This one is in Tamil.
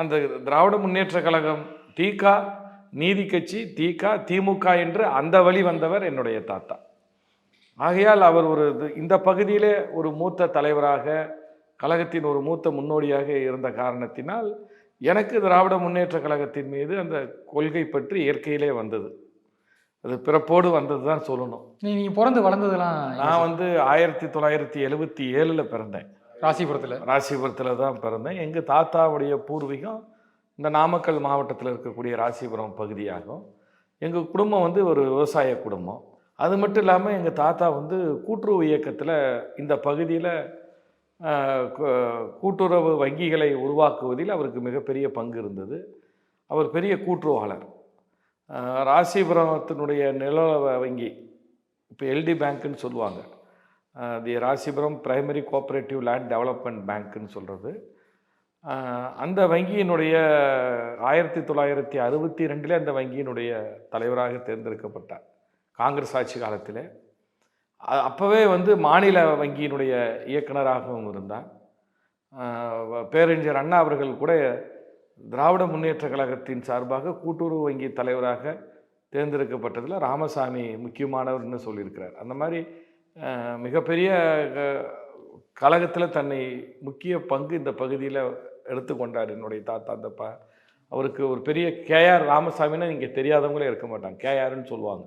அந்த திராவிட முன்னேற்ற கழகம் திக நீதி கட்சி திக திமுக என்று அந்த வழி வந்தவர் என்னுடைய தாத்தா. ஆகையால் அவர் ஒரு இது- இந்த பகுதியிலே ஒரு மூத்த தலைவராக கழகத்தின் ஒரு மூத்த முன்னோடியாக இருந்த காரணத்தினால் எனக்கு திராவிட முன்னேற்ற கழகத்தின் மீது அந்த கொள்கை பற்றி இயற்கையிலே வந்தது. அது பிறப்போடு வந்தது தான் சொல்லணும். நீ பிறந்து வளர்ந்ததெல்லாம் நான் வந்து ஆயிரத்தி தொள்ளாயிரத்தி எழுபத்தி ஏழில் பிறந்தேன். ராசிபுரத்தில். ராசிபுரத்தில் தான் பிறந்தேன். எங்கள் தாத்தாவுடைய பூர்வீகம் இந்த நாமக்கல் மாவட்டத்தில் இருக்கக்கூடிய ராசிபுரம் பகுதியாகும். எங்கள் குடும்பம் வந்து ஒரு விவசாய குடும்பம். அது மட்டும் இல்லாமல் எங்கள் தாத்தா வந்து கூட்டுறவு இயக்கத்தில் இந்த பகுதியில் கூட்டுறவு வங்கிகளை உருவாக்குவதில் அவருக்கு மிகப்பெரிய பங்கு இருந்தது. அவர் பெரிய கூட்டுறவாளர். ராசிபுரத்தினுடைய நில வங்கி இப்போ எல்டி பேங்க்குன்னு சொல்லுவாங்க. The Rasipuram primary cooperative land development பேங்க்குன்னு சொல்கிறது அந்த வங்கியினுடைய ஆயிரத்தி தொள்ளாயிரத்தி அறுபத்தி ரெண்டில் அந்த வங்கியினுடைய தலைவராக தேர்ந்தெடுக்கப்பட்டார். காங்கிரஸ் ஆட்சி காலத்தில். அப்போவே வந்து மாநில வங்கியினுடைய இயக்குனராகவும் இருந்தார். பேரறிஞர் அண்ணா அவர்கள் கூட திராவிட முன்னேற்ற கழகத்தின் சார்பாக கூட்டுறவு வங்கி தலைவராக தேர்ந்தெடுக்கப்பட்டதில் ராமசாமி முக்கியமானவர்னு சொல்லியிருக்கிறார். அந்த மாதிரி மிகப்பெரிய கழகத்தில் தன்னை முக்கிய பங்கு இந்த பகுதியில் எடுத்துக்கொண்டார் என்னுடைய தாத்தா அந்த ப அவருக்கு ஒரு பெரிய கேஆர் ராமசாமின்னா இங்கே தெரியாதவங்களே இருக்க மாட்டாங்க. கேஆர்னு சொல்லுவாங்க.